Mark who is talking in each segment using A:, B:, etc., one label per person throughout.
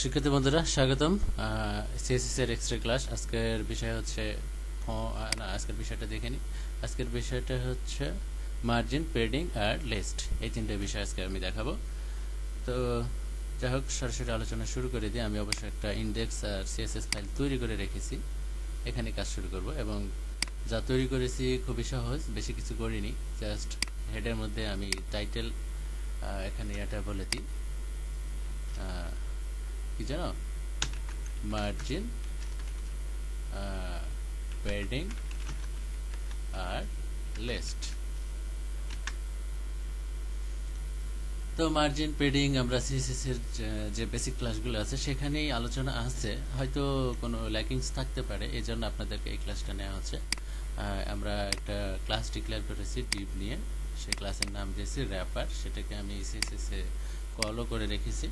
A: শিক্ষার্থী বন্ধুরা, স্বাগতম। সিএসএস এর এক্সট্রা ক্লাস আজকের বিষয় হচ্ছে না, আজকের বিষয়টা দেখে নিই আজকের বিষয়টা হচ্ছে মার্জিন পেডিং আর লিস্ট এই তিনটে বিষয় আজকে আমি দেখাবো। তো যাই হোক, সরাসরি আলোচনা শুরু করে দিই আমি অবশ্যই একটা ইন্ডেক্স আর সিএসএস ফাইল তৈরি করে রেখেছি। এখানে কাজ শুরু করব এবং যা তৈরি করেছি খুবই সহজ, বেশি কিছু করিনি। জাস্ট হেডের মধ্যে আমি টাইটেল এখানে এটা বলে দিই। কি জানো? মার্জিন প্যাডিং আর লিস্ট তো মার্জিন পেডিং আমরা সিএসএস এর যে- বেসিক ক্লাসগুলো আছে, সেখানেই আলোচনা আছে। হয়তো কোনো ল্যাকিংস থাকতে পারে এই জন্য আপনাদেরকে এই ক্লাসটা নেওয়া হচ্ছে। আমরা একটা ক্লাস ডিক্লেয়ার করেছি ডিপ নিয়ে। সেই ক্লাসের নাম দিয়েছি র্যাপার সেটাকে আমি সিএসএস এ কলও করে রেখেছি।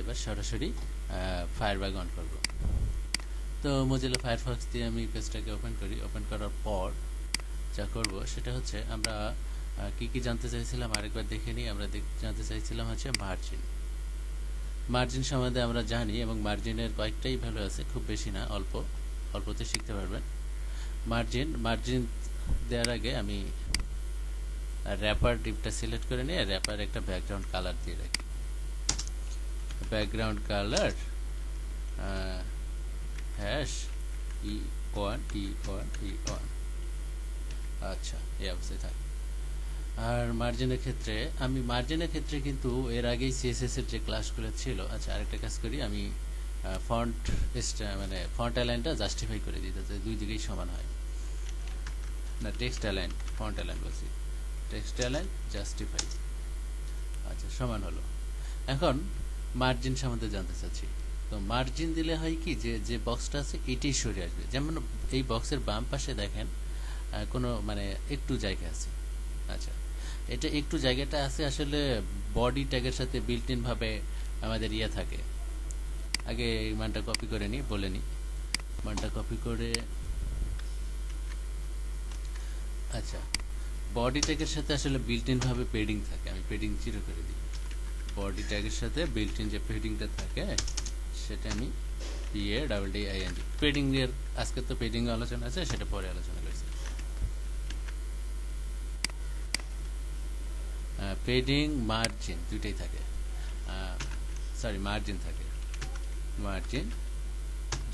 A: এবার সরাসরি ফায়ারব্যাগ অন করব। তো মজিলা ফায়ারফক্স দিয়ে আমি পেজটাকে ওপেন করি। ওপেন করার পর যা করব সেটা হচ্ছে আমরা কি কি জানতে চাইছিলাম আরেকবার দেখে নিই। আমরা জানতে চাইছিলাম হচ্ছে মার্জিন মার্জিন সম্বন্ধে আমরা জানি এবং মার্জিনের কয়েকটাই ভ্যালু আছে, খুব বেশি না, অল্প। অল্পতে শিখতে পারবেন। মার্জিন মার্জিন দেওয়ার আগে আমি র্যাপার ডিপটা সিলেক্ট করে নিয়ে র্যাপার একটা ব্যাকগ্রাউন্ড কালার দিয়ে রাখি। Hash E one E one E one আচ্ছা এই অবস্থায় থাক। আর মার্জিনের ক্ষেত্রে, আমি মার্জিনের ক্ষেত্রে কিন্তু এর আগেই সিএসএস এর যে ক্লাসগুলো ছিল আচ্ছা আরেকটা কাজ করি, আমি ফন্ট মানে ফন্ট অ্যালাইনটা জাস্টিফাই করে দিই, যাতে দুই দিকেই সমান হয়। না টেক্সট অ্যালাইন ফন্ট অ্যালাইন বলছি। টেক্সট অ্যালাইন জাস্টিফাই আচ্ছা সমান হলো। এখন মার্জিন সম্বন্ধে জানতে চাচ্ছি। তো মার্জিন দিলে হয় কি যে যে বক্সটা আছে, এটাই সরে আসবে। যেমন এই বক্সের বাম পাশে দেখেন কোনো মানে একটু জায়গা আছে। আচ্ছা এটা একটু জায়গাটা আছে আসলে বডি ট্যাগের সাথে বিল্ট ইন ভাবে আমাদের ইয়ে থাকে। আগে এই মানটা কপি করে নিই, বলে নিই। মানটা কপি করে আচ্ছা বডি ট্যাগের সাথে আসলে বিল্ট ইন ভাবে পেডিং থাকে। আমি পেডিং জিরো করে দিই। বডি ট্যাগের সাথে বিল্ট ইন যে পেডিংটা থাকে, সেটা আমি P A double D I N G padding এর, আজকে তো পেডিং আলোচনা আছে, সেটা পরে আলোচনা করছি। পেডিং মার্জিন দুইটাই থাকে। সরি মার্জিন থাকে। মার্জিন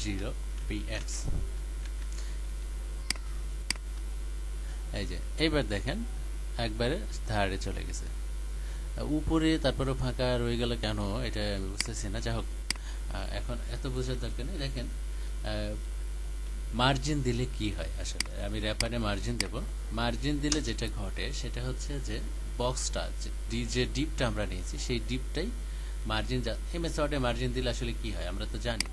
A: জিরো পিএক্স এই যে, এইবার দেখেন, একবারে ধারে চলে গেছে। উপরে তারপরে ফাঁকা রয়ে গেল কেন? এটা আমি বুঝতেছি না। যাই হোক এখন এত বোঝার দরকার নেই। দেখেন মার্জিন দিলে কি হয় আসলে? আমি র্যাপারে মার্জিন দেব। মার্জিন দিলে যেটা ঘটে, সেটা হচ্ছে যে বক্সটা যে ডিপটা আমরা নিয়েছি, সেই ডিপটাই মার্জিন এই মেথডে মার্জিন দিলে আসলে কি হয়? আমরা তো জানি।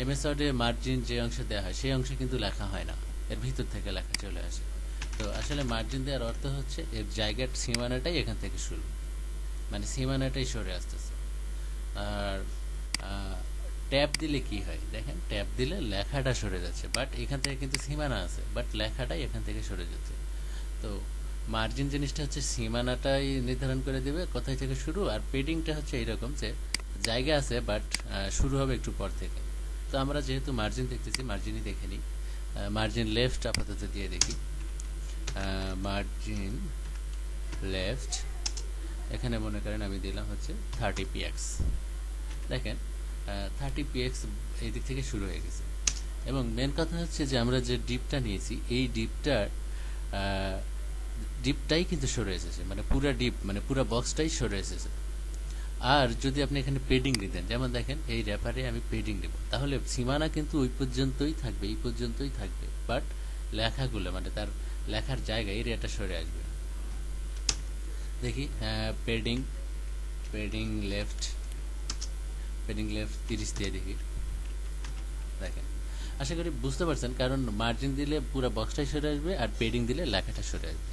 A: এই ওয়ার্ডে মার্জিন যে অংশে দেওয়া হয়, সেই অংশে কিন্তু লেখা হয় না। এর ভিতর থেকে লেখা চলে আসে। তো আসলে মার্জিন দেওয়ার অর্থ হচ্ছে এর জায়গার সীমানাটাই এখান থেকে শুরু। মানে সীমানাটাই সরে আসতেছে। আর ট্যাব দিলে কি হয়? দেখেন ট্যাব দিলে লেখাটা সরে যাচ্ছে বাট এখান থেকে কিন্তু সীমানা আছে বাট লেখাটাই এখান থেকে সরে যাচ্ছে। তো মার্জিন জিনিসটা হচ্ছে সীমানাটাই নির্ধারণ করে দেবে, কোথায় থেকে শুরু, আর পেডিংটা হচ্ছে এরকম যে জায়গা আছে বাট শুরু হবে একটু পর থেকে। তো আমরা যেহেতু মার্জিন দেখতেছি মার্জিনই দেখে নিই। মার্জিন লেফট আপাতত দিয়ে দেখি। মার্জিন লেফট এখানে মনে করেন আমি দিলাম হচ্ছে থার্টি পিএক্স দেখেন থার্টি পিএক্স এই দিক থেকে শুরু হয়ে গেছে। এবং মেন কথা হচ্ছে যে আমরা যে ডিপটা নিয়েছি, এই ডিপটার ডিপটাই কিন্তু সরে এসেছে। মানে পুরা ডিপ মানে পুরা বক্সটাই সরে এসেছে। আর যদি আপনি এখানে পেডিং দিতেন, যেমন দেখেন, এই র্যাপারে আমি পেডিং দেব। তাহলে সীমানা কিন্তু ওই পর্যন্তই থাকবে, এই পর্যন্তই থাকবে। বাট লেখাগুলো মানে তার লেখার জায়গা এরিয়াটা সরে আসবে। দেখি padding padding left padding left তিরিশ দিয়ে দেখি। দেখেন, আশা করি বুঝতে পারছেন, কারণ মার্জিন দিলে পুরো বক্সটাই সরে আসবে আর পেডিং দিলে লেখাটা সরে আসবে।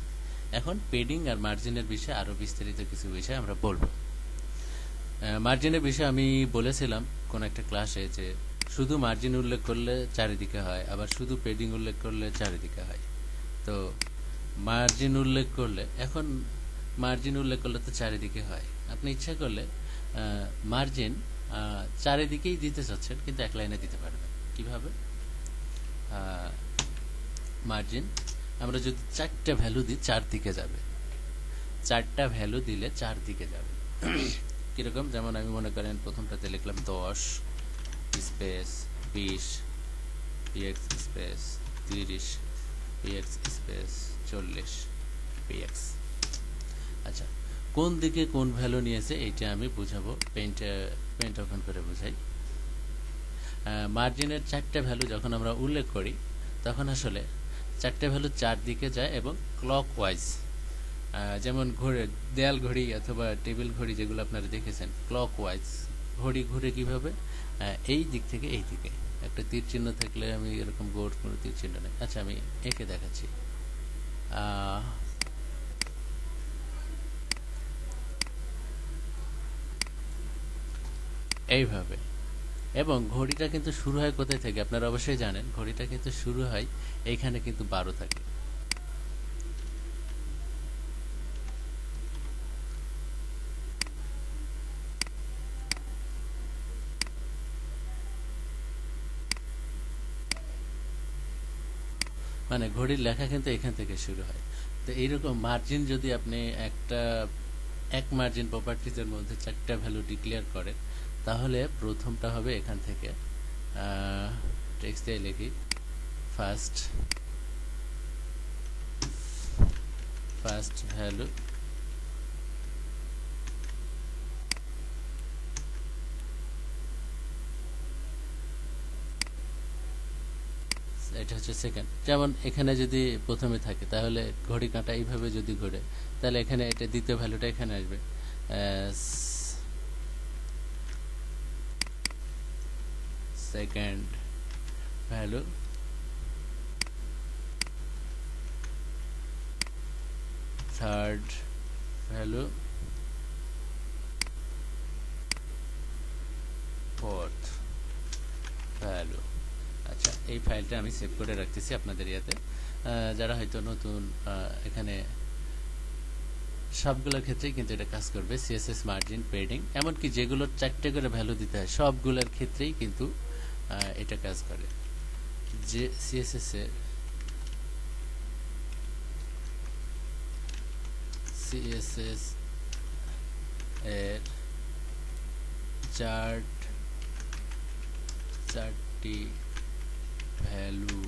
A: এখন পেডিং আর মার্জিনের বিষয়ে আরও বিস্তারিত কিছু বিষয় আমরা বলব। মার্জিনের বিষয়ে আমি বলেছিলাম কোন একটা ক্লাসে যে শুধু মার্জিন উল্লেখ করলে চারিদিকে হয়, আবার শুধু পেডিং উল্লেখ করলে চারিদিকে হয়। তো মার্জিন উল্লেখ করলে, এখন মার্জিন উল্লেখ করলে তো চারিদিকে হয়। আপনি ইচ্ছা করলে মার্জিন চারিদিকেই দিতে চাচ্ছেন, কিন্তু এক লাইনে দিতে পারবেন। কীভাবে? মার্জিন আমরা যদি চারটা ভ্যালু দিই, চারদিকে যাবে। চারটা ভ্যালু দিলে চারদিকে যাবে। কীরকম? যেমন আমি মনে করেন, প্রথমটাতে লিখলাম দশ স্পেস বিশ স্পেস তিরিশ পিএক্স স্পেস চল্লিশ পিএক্স আচ্ছা কোন দিকে কোন ভ্যালু নিয়েছে এটা আমি বুঝাবো পেন্ট পেন্ট ওপেন করে বুঝাই। মার্জিনের চারটে ভ্যালু যখন আমরা উল্লেখ করি, তখন আসলে চারটে ভ্যালু চারদিকে যায় এবং ক্লক ওয়াইজ যেমন ঘুরে, দেয়াল ঘড়ি অথবা টেবিল ঘড়ি যেগুলো আপনারা দেখেছেন ক্লক ওয়াইজ ঘড়ি ঘুরে কীভাবে? এই দিক থেকে এই দিকে। একটা তীর চিহ্ন থাকলে আমি এরকম গোট কোনো তীর চিহ্ন নেই। আচ্ছা আমি এঁকে দেখাচ্ছি। এইভাবে। এবং ঘড়িটা কিন্তু শুরু হয় কোথায় থেকে? আপনারা অবশ্যই জানেন, ঘড়িটা কিন্তু শুরু হয় এইখানে কিন্তু বারো থাকে। মানে ঘড়ির লেখা কিন্তু এখান থেকে শুরু হয়। তো এইরকম মার্জিন যদি আপনি একটা, এক মার্জিন প্রপার্টিজের মধ্যে চারটা ভ্যালু ডিক্লেয়ার করেন, তাহলে প্রথমটা হবে এখান থেকে। টেক্সট লিখি। ফার্স্ট ফার্স্ট ভ্যালু এটা হচ্ছে সেকেন্ড যেমন এখানে যদি প্রথমে থাকে, তাহলে ঘড়ি কাঁটা এইভাবে যদি ঘোরে, তাহলে এখানে এটা দ্বিতীয় ভ্যালুটা এখানে আসবে। Second value third value fourth value আচ্ছা এই ফাইলটা আমি সেভ করে রাখতেছি আপনাদের ইয়াতে। যারা হয়তো নতুন এখানে সবগুলোর ক্ষেত্রেই কিন্তু এটা কাজ করবে সিএসএস মার্জিন পেডিং এমনকি যেগুলোর চারটে করে ভ্যালু দিতে হয়, সবগুলোর ক্ষেত্রেই কিন্তু এটা কাজ করে। যে সিএসএস এর সিএসএস এর চার্ট চারটি ভ্যালু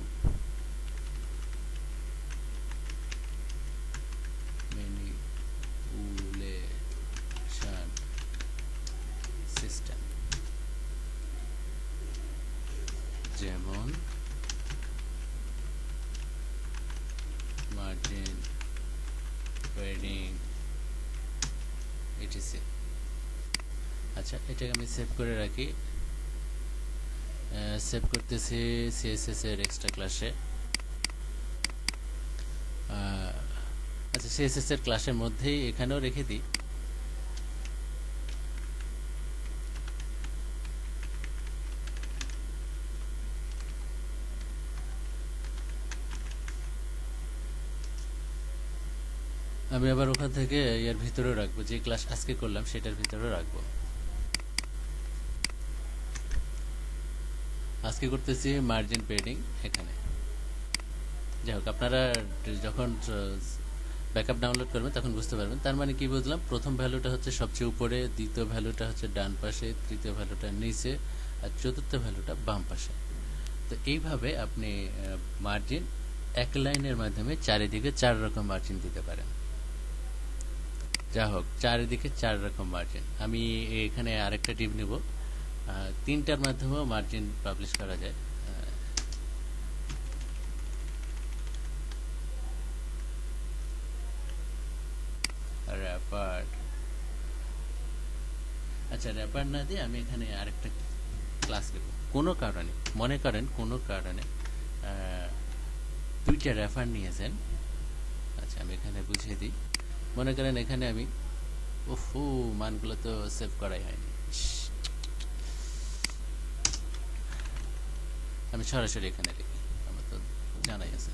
A: ম্যানিপুলেশন সিস্টেম যেমন মার্জিন ট্রেডিং ইটিসি আচ্ছা এটাকে আমি সেভ করে রাখি। সেভ করতেছি সিএসএস এর এক্সট্রা ক্লাসে আচ্ছা সিএসএস এর ক্লাসের মধ্যেই এখানেও রেখে দিই। আমি আবার ওখান থেকে এর ভিতরেও রাখব, যে ক্লাস আজকে করলাম, সেটার ভিতরেও রাখব। আজকে করতেছি মার্জিন পেডিং এখানে। যাই হোক, আপনারা যখন ব্যাকআপ ডাউনলোড করবেন, তখন বুঝতে পারবেন। তার মানে কি বুঝলাম? প্রথম ভ্যালুটা হচ্ছে সবচেয়ে উপরে, দ্বিতীয় ভ্যালুটা হচ্ছে ডান পাশে, তৃতীয় ভ্যালুটা নিচে, আর চতুর্থ ভ্যালুটা বাম পাশে। তো এইভাবে আপনি মার্জিন এক লাইনের মাধ্যমে চারিদিকে চার রকম মার্জিন দিতে পারেন। যা হোক, চারিদিকে চার রকম মার্জিন আমি এখানে আরেকটা টিপ নেব। তিনটার মাধ্যমেও মার্জিন পাবলিশ করা যায়। আচ্ছা র্যাপার না দিয়ে আমি এখানে আরেকটা ক্লাস দেব। কোনো কারণে, মনে করেন কোনো কারণে দুইটা রেফার নিয়েছেন। আচ্ছা আমি এখানে বুঝিয়ে দিই। মনে করেন এখানে আমি, ওফু, মানগুলো তো সেভ করাই হয়নি। আমি সরাসরি এখানে লিখি আমার তো জানাই আছে।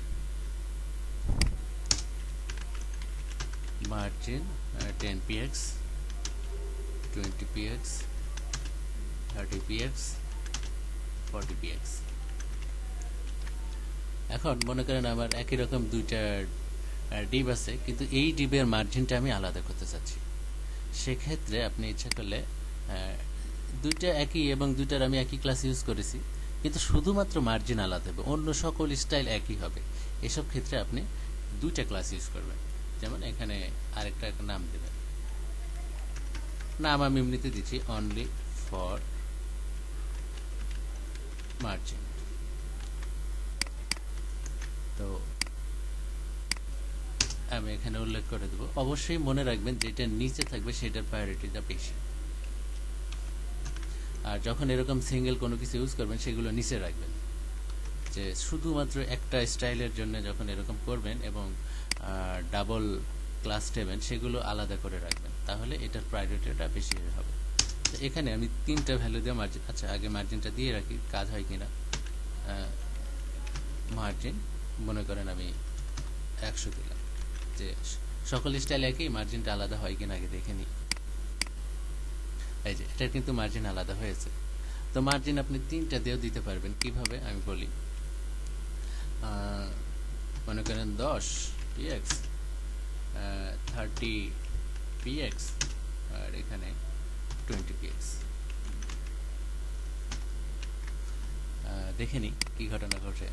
A: Margin ten px twenty px thirty px forty px এখন মনে করেন আমার একই রকম দুইটা ডিপ আছে, কিন্তু এই ডিপের মার্জিনটা আমি আলাদা করতে চাচ্ছি। সেক্ষেত্রে আপনি ইচ্ছা করলে দুইটা একই এবং দুইটার আমি একই ক্লাস ইউজ করেছি। কিন্তু শুধুমাত্র মার্জিন আলাদা হবে, অন্য সকল স্টাইল একই হবে। এসব ক্ষেত্রে আপনি দুইটা ক্লাস ইউজ করবেন। যেমন এখানে আরেকটা একটা নাম দেবেন। নাম আমি এমনিতে দিচ্ছি অনলি ফর মার্জিন তো আমি এখানে উল্লেখ করে দেবো। অবশ্যই মনে রাখবেন, যেটা নিচে থাকবে সেটার প্রায়োরিটিটা বেশি। আর যখন এরকম সিঙ্গেল কোনো কিছু ইউজ করবেন, সেগুলো নিচে রাখবেন। যে শুধুমাত্র একটা স্টাইলের জন্য যখন এরকম করবেন এবং ডাবল ক্লাস নেবেন সেগুলো আলাদা করে রাখবেন। তাহলে এটার প্রায়োরিটিটা বেশি হবে। তো এখানে আমি তিনটা ভ্যালু দিয়ে মার্জিন আচ্ছা আগে মার্জিনটা দিয়ে রাখি, কাজ হয় কিনা? মার্জিন মনে করেন আমি একশো দিলাম। যে সকল স্টাইল একই মার্জিনটা আলাদা হয় কিনা আগে দেখে নিই। এই যে, এটার কিন্তু মার্জিন আলাদা হয়েছে। তো মার্জিন আপনি তিনটা দিয়েও দিতে পারবেন। কীভাবে? আমি বলি। মনে করেন দশ পিএক্স থার্টি পিএক্স আর এখানে টোয়েন্টি পিএক্স দেখে নিই কি ঘটনা ঘটে।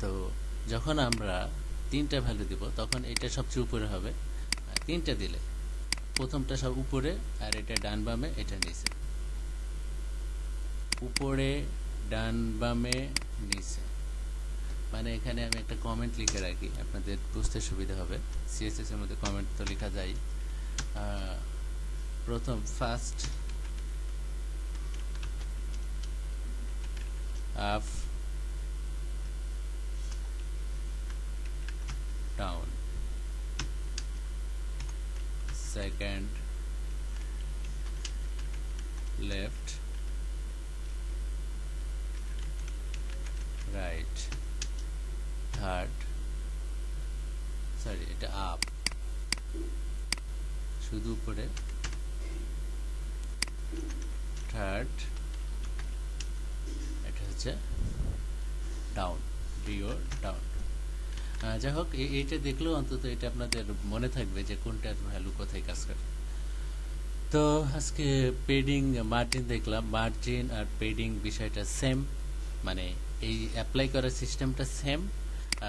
A: তো যখন আমরা তিনটা ভ্যালু দিব, তখন এটা সবচেয়ে উপরে হবে। তিনটা দিলে, প্রথমটা সব উপরে আর এটা ডান বামে, এটা নিচে। উপরে, ডান বামে, নিচে। মানে এখানে আমি একটা কমেন্ট লিখে রাখি, আপনাদের বুঝতে সুবিধা হবে। সিএসএস এর মধ্যে কমেন্ট তো লেখা যায়। প্রথম first up down. Second, left, right, third sorry এটা আপ শুধু উপরে থার্ড এটা হচ্ছে ডাউন ডিও ডাউন যাই হোক এইটা দেখলেও অন্তত এটা আপনাদের মনে থাকবে যে কোনটার ভ্যালু কোথায় কাজ করে। তো আজকে পেডিং মার্জিন দেখলাম। মার্জিন আর পেডিং বিষয়টা সেম মানে এই অ্যাপ্লাই করার সিস্টেমটা সেম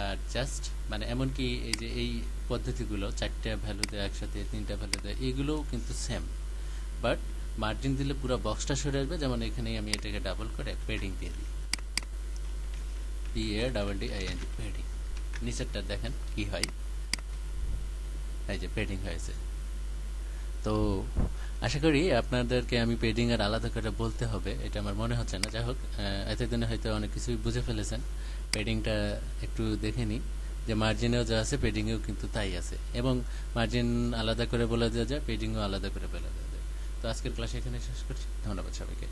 A: আর জাস্ট মানে এমনকি এই যে এই পদ্ধতিগুলো, চারটা ভ্যালু দেয়, একসাথে তিনটা ভ্যালু দেয়, এগুলোও কিন্তু সেম বাট মার্জিন দিলে পুরো বক্সটা সরে আসবে, যেমন এখানে আমি এটাকে ডাবল করে পেডিং দিয়ে দিই। P A double D I N padding নিচেরটা দেখেন কি হয়? এই যে পেডিং হয়েছে। তো আশা করি আপনাদেরকে আমি পেডিং আলাদা করে বলতে হবে, এটা আমার মনে হচ্ছে না। যাই হোক এতদিনে হয়তো অনেক কিছুই বুঝে ফেলেছেন। পেডিংটা একটু দেখে নিই যে মার্জিনেও যা আছে পেডিংয়েও কিন্তু তাই আছে। এবং মার্জিন আলাদা করে বলে দেওয়া যায় পেডিংও আলাদা করে বলে দেওয়া যায়। তো আজকের ক্লাস এখানে শেষ করছি। ধন্যবাদ সবাইকে।